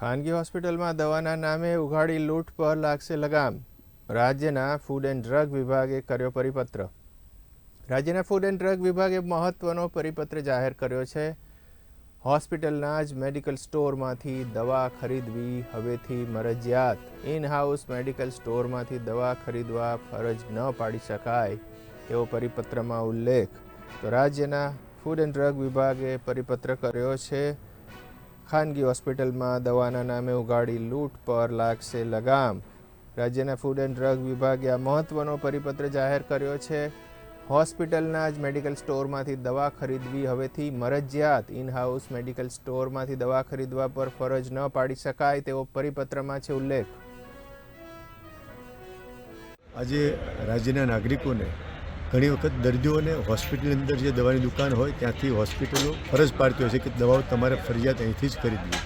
ખાનગી હોસ્પિટલમાં દવાના નામે ઉઘાડી લૂંટ પર લાગશે લગામ. રાજ્યના ફૂડ એન્ડ ડ્રગ વિભાગે કર્યો પરિપત્ર. રાજ્યના ફૂડ એન્ડ ડ્રગ વિભાગે મહત્વનો પરિપત્ર જાહેર કર્યો છે. હોસ્પિટલના જ મેડિકલ સ્ટોરમાંથી દવા ખરીદવી હવેથી મરજિયાત. ઇન હાઉસ મેડિકલ સ્ટોરમાંથી દવા ખરીદવા ફરજ ન પાડી શકાય, એવો પરિપત્રમાં ઉલ્લેખ. તો રાજ્યના ફૂડ એન્ડ ડ્રગ વિભાગે પરિપત્ર કર્યો છે. ખાનગી હોસ્પિટલમાં દવાના નામે ઉગાડી લૂંટ પર લાગશે લગામ. રાજ્યના ફૂડ એન્ડ ડ્રગ વિભાગે આ મહત્વનો પરિપત્ર જાહેર કર્યો છે. હોસ્પિટલના જ મેડિકલ સ્ટોરમાંથી દવા ખરીદવી હવેથી મરજિયાત. ઇનહાઉસ મેડિકલ સ્ટોરમાંથી દવા ખરીદવા પર ફરજ ન પાડી શકાય તેવો પરિપત્રમાં છે ઉલ્લેખ. આજે રાજ્યના નાગરિકોને ઘણી વખત દર્દીઓને હોસ્પિટલની અંદર જે દવાની દુકાન હોય, ત્યાંથી હોસ્પિટલો ફરજ પાડતી હોય છે કે દવાઓ તમારે ફરજિયાત અહીંથી જ ખરીદવી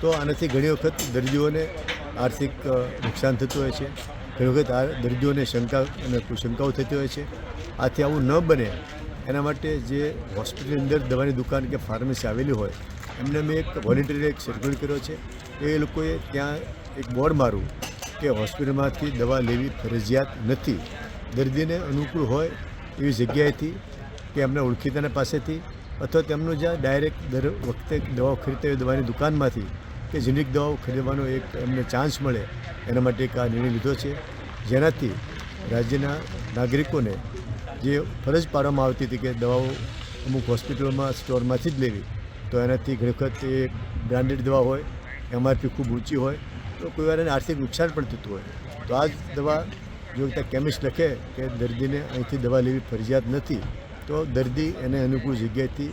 તો આનાથી ઘણી વખત દર્દીઓને આર્થિક નુકસાન થતું હોય છે. ઘણી વખત આ દર્દીઓને શંકા અને શંકાઓ થતી હોય છે. આથી આવું ન બને. એના માટે જે હોસ્પિટલની અંદર દવાની દુકાન કે ફાર્મસી આવેલી હોય, એમને મેં એક વોલેન્ટરી એક સર્ક્યુલર કર્યો છે. એ લોકોએ ત્યાં એક બોર્ડ મારું કે હોસ્પિટલમાંથી દવા લેવી ફરજિયાત નથી. દર્દીને અનુકૂળ હોય એવી જગ્યાએથી કે એમના ઓળખીતાના પાસેથી અથવા તેમનું જ્યાં ડાયરેક્ટ દર વખતે દવાઓ ખરીદતા હોય દવાની દુકાનમાંથી કે જેનિક દવાઓ ખરીદવાનો એક એમને ચાન્સ મળે એના માટે એક આ નિર્ણય લીધો છે. જેનાથી રાજ્યના નાગરિકોને જે ફરજ પાડવામાં આવતી હતી કે દવાઓ અમુક હોસ્પિટલોમાં, સ્ટોરમાંથી જ લેવી, તો એનાથી ઘણી વખત એ બ્રાન્ડેડ દવા હોય, એમઆરપી ખૂબ ઊંચી હોય, તો કોઈ વાર એને આર્થિક નુકસાન પણ થતું હોય. તો આ દવા જો ત્યાં કેમિસ્ટ લખે કે દર્દીને અહીંથી દવા લેવી ફરજિયાત નથી, તો દર્દી એને અનુકૂળ જગ્યાએથી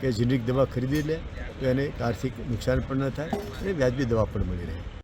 કે જેનરિક દવા ખરીદી લે તો એને આર્થિક નુકસાન પણ ન થાય અને વ્યાજબી દવા પણ મળી રહે.